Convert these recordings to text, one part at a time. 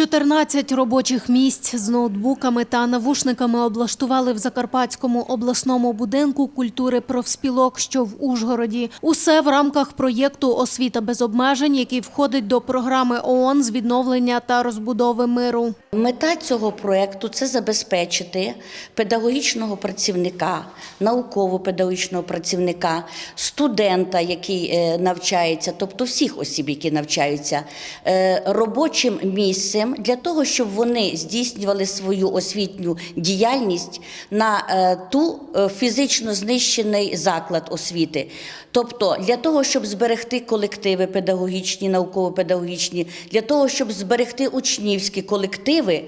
14 робочих місць з ноутбуками та навушниками облаштували в Закарпатському обласному будинку культури профспілок, що в Ужгороді. Усе в рамках проєкту Освіта без обмежень, який входить до програми ООН з відновлення та розбудови миру. Мета цього проекту це забезпечити педагогічного працівника, науково-педагогічного працівника, студента, який е, навчається, тобто всіх осіб, які навчаються, е, робочим місцем для того, щоб вони здійснювали свою освітню діяльність на е, ту е, фізично знищений заклад освіти. Тобто для того, щоб зберегти колективи педагогічні, науково-педагогічні, для того, щоб зберегти учнівські колективи,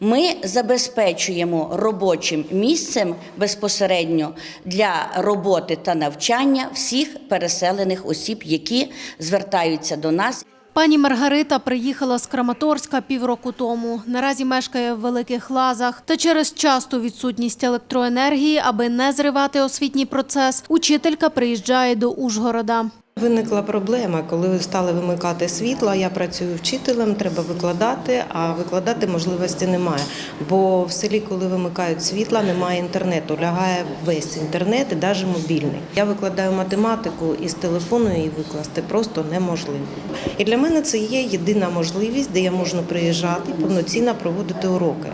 ми забезпечуємо робочим місцем безпосередньо для роботи та навчання всіх переселених осіб, які звертаються до нас. Пані Маргарита приїхала з Краматорська півроку тому. Наразі мешкає в Великих Лазах. Та через часту відсутність електроенергії, аби не зривати освітній процес, учителька приїжджає до Ужгорода. Виникла проблема, коли стали вимикати світло. Я працюю вчителем, треба викладати, а викладати можливості немає. Бо в селі, коли вимикають світла, немає інтернету. Лягає весь інтернет і навіть мобільний. Я викладаю математику і з телефону її викласти просто неможливо. І для мене це є єдина можливість, де я можу приїжджати повноцінно проводити уроки.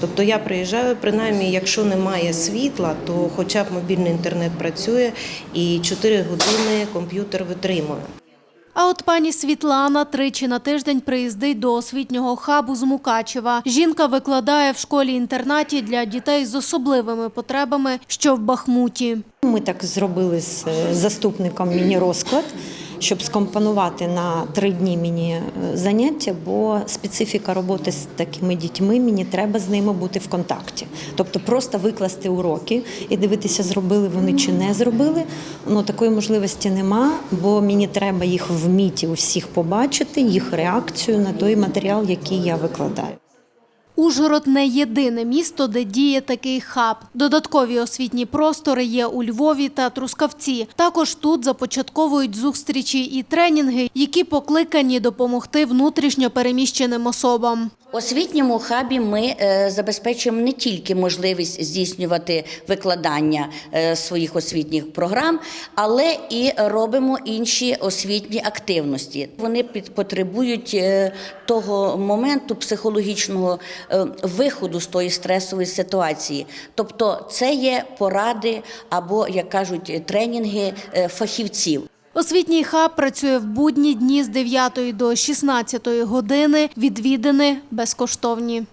Тобто я приїжджаю, принаймні, якщо немає світла, то хоча б мобільний інтернет працює і 4 години комп'ютер витримує. А от пані Світлана тричі на тиждень приїздить до освітнього хабу з Мукачева. Жінка викладає в школі-інтернаті для дітей з особливими потребами, що в Бахмуті. Ми так зробили з е, заступником міні-розклад, щоб скомпонувати на три дні міні-заняття, бо специфіка роботи з такими дітьми мені треба з ними бути в контакті. Тобто просто викласти уроки і дивитися, зробили вони чи не зробили. Ну такої можливості нема, бо мені треба їх в міті усіх побачити, їх реакцію на той матеріал, який я викладаю. Ужгород не єдине місто, де діє такий хаб. Додаткові освітні простори є у Львові та Трускавці. Також тут започатковують зустрічі і тренінги, які покликані допомогти внутрішньо переміщеним особам. Освітньому хабі ми е, забезпечуємо не тільки можливість здійснювати викладання е, своїх освітніх програм, але і робимо інші освітні активності. Вони потребують е, того моменту психологічного виходу з тої стресової ситуації. Тобто, це є поради або, як кажуть, тренінги фахівців. Освітній хаб працює в будні дні з 9 до 16 години. Відвідини безкоштовні.